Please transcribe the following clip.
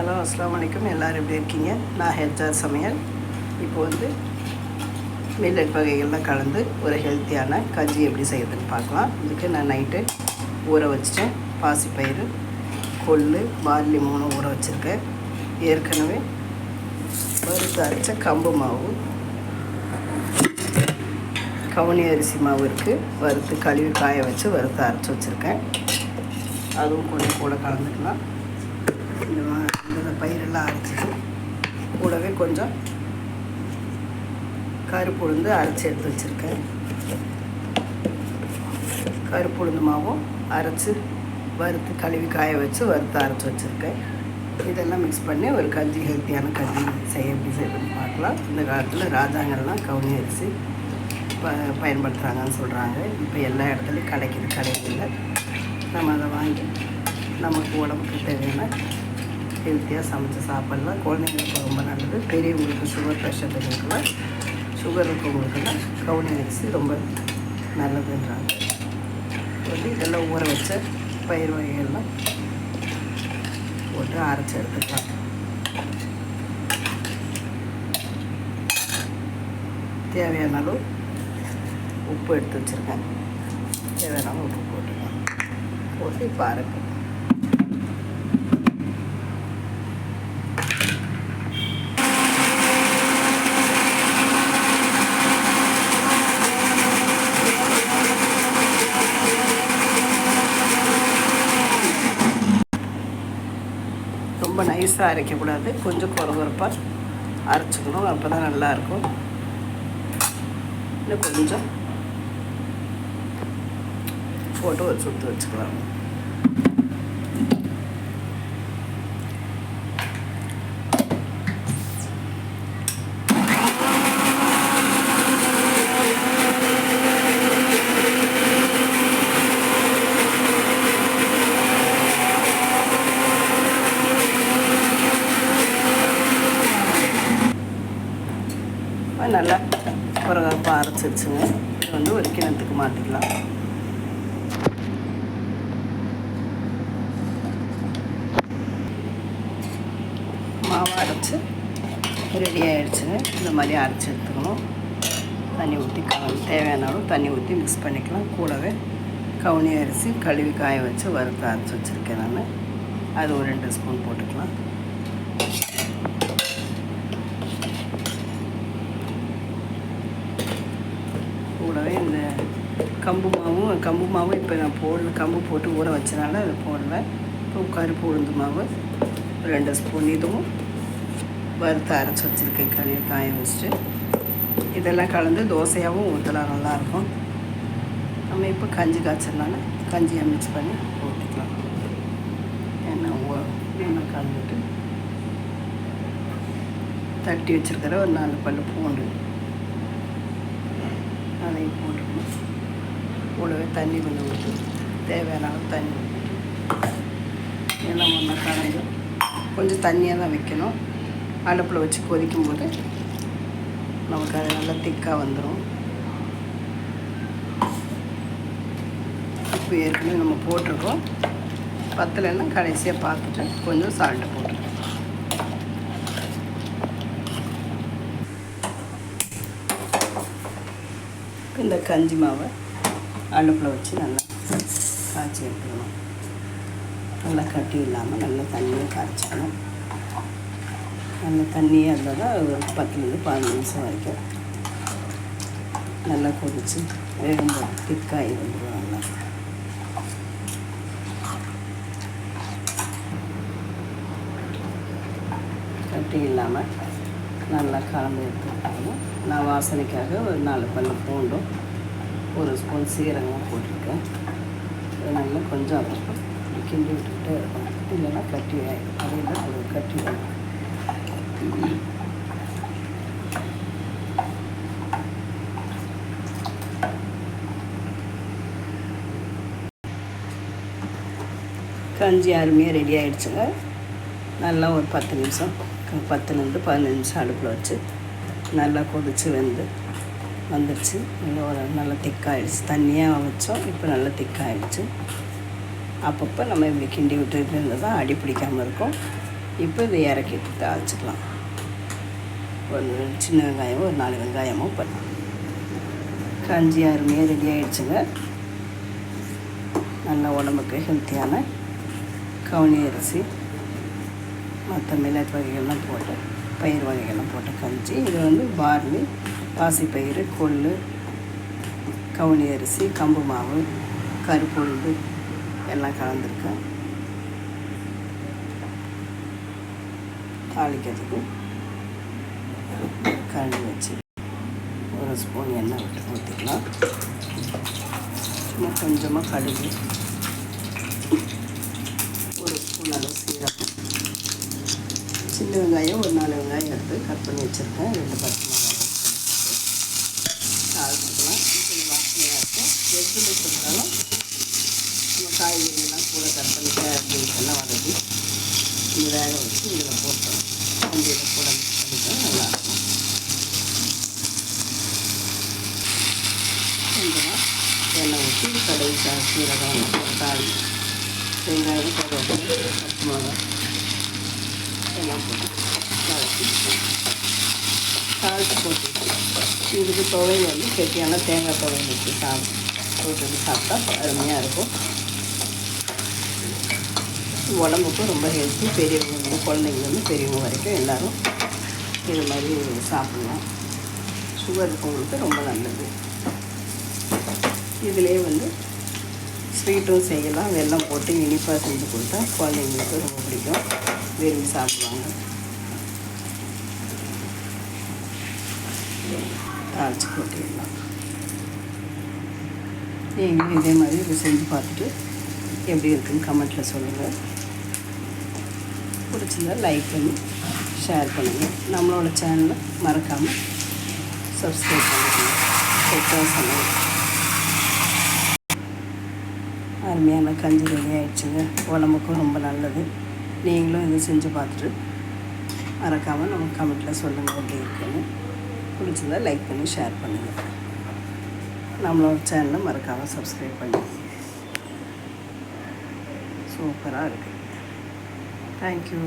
Hello அஸ்லாம் வலைக்கம் எல்லோரும் எப்படி இருக்கீங்க? நான் ஹெச்ஆர் சமையல். இப்போ வந்து மில்லட் வகைகள்லாம் கலந்து ஒரு ஹெல்த்தியான கஞ்சி எப்படி செய்யறதுன்னு பார்க்கலாம். இதுக்கு நான் நைட்டு ஊற வச்சுட்டேன். பாசிப்பயிறு கொள்ளு பார்லி மூணு ஊற வச்சுருக்கேன். ஏற்கனவே வறுத்து அரைச்ச கம்பு மாவு கவுனி அரிசி மாவு இருக்குது வறுத்து கழுவி காய வச்சு வறுத்து அரைச்சி வச்சுருக்கேன். அதுவும் கொஞ்சம் கூட கலந்துக்கலாம். இந்த இந்த பயிரெல்லாம் அரைச்சிட்டு கூடவே கொஞ்சம் கருப்பு உளுந்து அரைச்சி எடுத்து வச்சுருக்கேன். கருப்பு உளுந்து மாவும் அரைச்சி வறுத்து கழுவி காய வச்சு வறுத்து அரைச்சி வச்சுருக்கேன். இதெல்லாம் மிக்ஸ் பண்ணி ஒரு கஞ்சி ஹெல்த்தியான கஞ்சி செய்ய எப்படி செய்யணும்னு பார்க்கலாம். இந்த காலத்தில் ராஜாங்கள்லாம் கவுனி அரிசி ப பயன்படுத்துகிறாங்கன்னு சொல்கிறாங்க இப்போ எல்லா இடத்துலையும் கிடைக்கிது கிடைக்கல. நம்ம அதை வாங்கி நமக்கு உடம்புக்கு தேவையான ஹெல்த்தியாக சமைச்சு சாப்பிட்லாம் குழந்தைங்களுக்கு ரொம்ப நல்லது. பெரியவங்களுக்கு சுகர் ப்ரெஷர் இருக்குலாம் சுகர் இருக்கவங்களுக்குலாம் கவுனி அரிசி ரொம்ப நல்லதுன்றாங்க. வந்து இதெல்லாம் ஊற வச்ச பயிர் வகைகள்லாம் போட்டு அரைச்சி எடுத்துக்கலாம். தேவையான அளவு உப்பு எடுத்து வச்சுருக்கேன். தேவையான உப்பு போட்டுக்கலாம். போட்டு இப்போ அரைப்பேன் ரொம்ப நைஸாக அரைக்கக்கூடாது. கொஞ்சம் குறகுறப்பாக அரைச்சிக்கணும். அப்போ தான் நல்லாயிருக்கும். இன்னும் கொஞ்சம் ஃபோட்டோ ஒரு சுற்று வச்சுக்கலாம் அது நல்லா பருப்பை அரைச்சி வச்சுங்க இது வந்து ஒரு கிணத்துக்கு மாற்றிக்கலாம் மாவு அரைச்சி ரெடி ஆகிடுச்சுங்க இந்த மாதிரி அரைச்சி எடுத்துக்கணும். தண்ணி ஊற்றி கலந்து தேவையான அளவு தண்ணி ஊற்றி மிக்ஸ் பண்ணிக்கலாம். கூடவே கவுனி அரிசி கழுவி காய வச்சு வறுத்து அரைச்சி வச்சுருக்கேன் நான். அது ஒரு ரெண்டு ஸ்பூன் போட்டுக்கலாம். அந்த இந்த கம்பு மாவும் கம்பு மாவும் இப்போ நான் போடல கம்பு போட்டு ஊற வச்சனால அதை போடல இப்போ கருப்பு உளுந்து மாவு ரெண்டு ஸ்பூன் இதுவும் வறுத்து அரைச்சி வச்சுருக்கேன் கறி காய வச்சுட்டு. இதெல்லாம் கலந்து தோசையாகவும் ஊற்றலாம் நல்லாயிருக்கும். நம்ம இப்போ கஞ்சி காய்ச்சறனால கஞ்சியை மிக்ஸ் பண்ணி ஊற்றிக்கலாம் எண்ணெய் எண்ணெய் கலந்துட்டு தட்டி வச்சுருக்கிற ஒரு நாலு பல்லு பூண்டு அதையும் போட்டுக்கணும். கூடவே தண்ணி கொஞ்சம் ஊற்றி தேவையான அளவு தண்ணி எல்லாம் ஒன்றா கலந்து கொஞ்சம் தண்ணியாக தான் வைக்கணும். அடுப்பில் வச்சு கொதிக்கும்போது நமக்கு அது நல்லா திக்காக வந்துடும் உப்பு ஏற்கனவே நம்ம போட்டிருக்கோம். பத்தலைன்னா கடைசியாக பார்த்துட்டு கொஞ்சம் சால்ட்டு போட்டு இந்த கஞ்சி மாவை அடுப்பில் வச்சு நல்லா காய்ச்சி எடுத்துக்கணும். நல்லா கட்டி இல்லாமல் நல்லா தண்ணியை காய்ச்சணும் நல்ல தண்ணியாக இருந்தால் தான் ஒரு பத்துலேருந்து பதினஞ்சு நிமிஷம் வரைக்கும் நல்லா கொதித்து வேகும்போது திக்காயி வந்துடும் நல்லா. கட்டி இல்லாமல் நல்லா கலந்து எடுத்துக்கிட்டோம் நான் வாசனைக்காக ஒரு நாலு பல்லு பூண்டும் ஒரு ஸ்பூன் சீரகமும் போட்டிருக்கேன். இது நல்லா கொஞ்சம் அப்புறம் கிண்டி விட்டுக்கிட்டே இருக்கும். இல்லைன்னா கட்டி ஆகிடும் அதையில் ஒரு கட்டி வரும் கஞ்சி அருமையாக ரெடி ஆகிடுச்சுங்க நல்லா ஒரு பத்து நிமிஷம் பத்துலேருந்து பதினஞ்சு நிமிஷம் அடுப்பில் வச்சு நல்லா கொதித்து வந்து வந்துடுச்சு நல்லா ஒரு நல்லா திக்காயிடுச்சு. தண்ணியாக வச்சோம். இப்போ நல்லா திக்காயிடுச்சு. அப்பப்போ நம்ம இப்படி கிண்டி விட்டுட்டு இருந்தால் தான் அடி பிடிக்காமல் இருக்கும். இப்போ இதை இறக்கிட்டு தாளிச்சிக்கலாம். ஒரு சின்ன வெங்காயம் ஒரு நாலு வெங்காயமும் பண்ணலாம். கஞ்சி அருமையாக ரெடி ஆகிடுச்சுங்க நல்ல உடம்புக்கு ஹெல்த்தியான கவுனி அரிசி மற்ற மில்லட் வகைகள்லாம் போட்டு பயிர் வகைகள்லாம் போட்ட கஞ்சி இது வந்து பார்லி பாசிப்பயிறு கொள்ளு கவுனி அரிசி கம்பு மாவு கருப்புழுது எல்லாம் கலந்துருக்கேன். தாளிக்கிறதுக்கு கரண்டி வச்சு ஒரு ஸ்பூன் எண்ணெய் விட்டு ஊற்றிக்கலாம் சும்மா கொஞ்சமாக கடுகு. ஒரு ஸ்பூன் அளவு சீரகம். சின்ன வெங்காயம் ஒரு நாலு வெங்காயம் எடுத்து கட் பண்ணி வச்சுருக்கேன். ரெண்டு பச்சை மிளகாய் தாளிச்சுக்கலாம் கொஞ்சம் வாசனையாக இருக்கும். எதில் கொடுத்தாலும் நம்ம காய்கறியெல்லாம் கூட கட் பண்ணி அப்படின்னு வதக்கி இந்த வேக வச்சு இதில் போட்டோம். கொஞ்சம் கூட மிக்ஸ் பண்ணிட்டோம் நல்லாயிருக்கும் கொஞ்சமாக எண்ணெய் ஊற்றி கடுகு சா- சீரகம் தக்காளி வெங்காயம் கருவேப்பிலை பச்சை மிளகாய். எல்லாம் போட்டு தாளித்து போட்டு இதுக்கு துவையல் வந்து கெட்டியான தேங்காய் துவையல் வச்சு சாப்பிட்டு போட்டு சாப்பிட்டா அருமையாக இருக்கும் உடம்புக்கும் ரொம்ப ஹெல்த்தி பெரியவங்க குழந்தைங்கலேருந்து பெரியவங்க வரைக்கும் எல்லோரும் இது மாதிரி சாப்பிட்லாம் சுகர் இருக்கவங்களுக்கு ரொம்ப நல்லது இதிலே வந்து ஸ்வீட்டும் செய்யலாம். வெல்லம் போட்டு இனிப்பாக செஞ்சு கொடுத்தா குழந்தைங்களுக்கு ரொம்ப பிடிக்கும். விரும்பி சாப்பிடுவாங்க. தாளிச்சு கொட்டிடலாம் நீங்களும் இதே மாதிரி இதை செஞ்சு பார்த்துட்டு எப்படி இருக்குன்னு கமெண்ட்டில் சொல்லுங்கள் பிடிச்சிருந்தா லைக் பண்ணி ஷேர் பண்ணுங்கள் நம்மளோட சேனலை மறக்காமல் சப்ஸ்கிரைப் பண்ணிக்கோங்க செட்டாக சமையல் அருமையான கஞ்சி ரெடி ஆயிடுச்சுங்க. உடம்புக்கும் ரொம்ப நல்லது. நீங்களும் இதை செஞ்சு பார்த்துட்டு மறக்காமல் நம்ம கமெண்ட்டில் சொல்லுங்கள் எப்படி இருக்குன்னு. பிடிச்சிருந்தா லைக் பண்ணி ஷேர் பண்ணுங்கள் நம்மளோட சேனலை மறக்காமல் சப்ஸ்கிரைப் பண்ணி சூப்பராக இருக்குது தேங்க்யூ